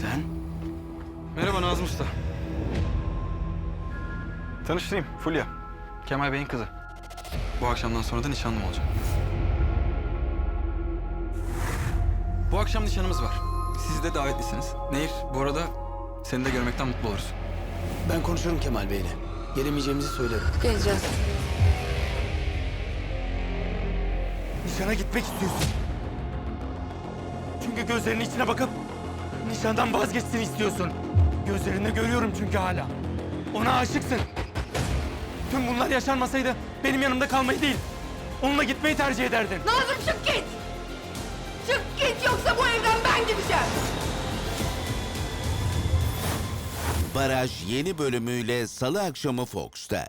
Sen? Merhaba Nazım Usta. Tanıştırayım Fulya. Kemal Bey'in kızı. Bu akşamdan sonra da nişanlım olacak. Bu akşam nişanımız var. Siz de davetlisiniz. Nehir bu arada seni de görmekten mutlu oluruz. Ben konuşurum Kemal Bey'le. Gelemeyeceğimizi söylerim. Geleceğiz. Nişana gitmek istiyorsun. Çünkü gözlerinin içine bakıp nişandan vazgeçsin istiyorsun. Gözlerinde görüyorum çünkü hala. Ona aşıksın. Tüm bunlar yaşanmasaydı benim yanımda kalmayı değil, onunla gitmeyi tercih ederdin. Nazım çık git! Çık git yoksa bu evden ben gideceğim. Baraj yeni bölümüyle Salı akşamı Fox'ta.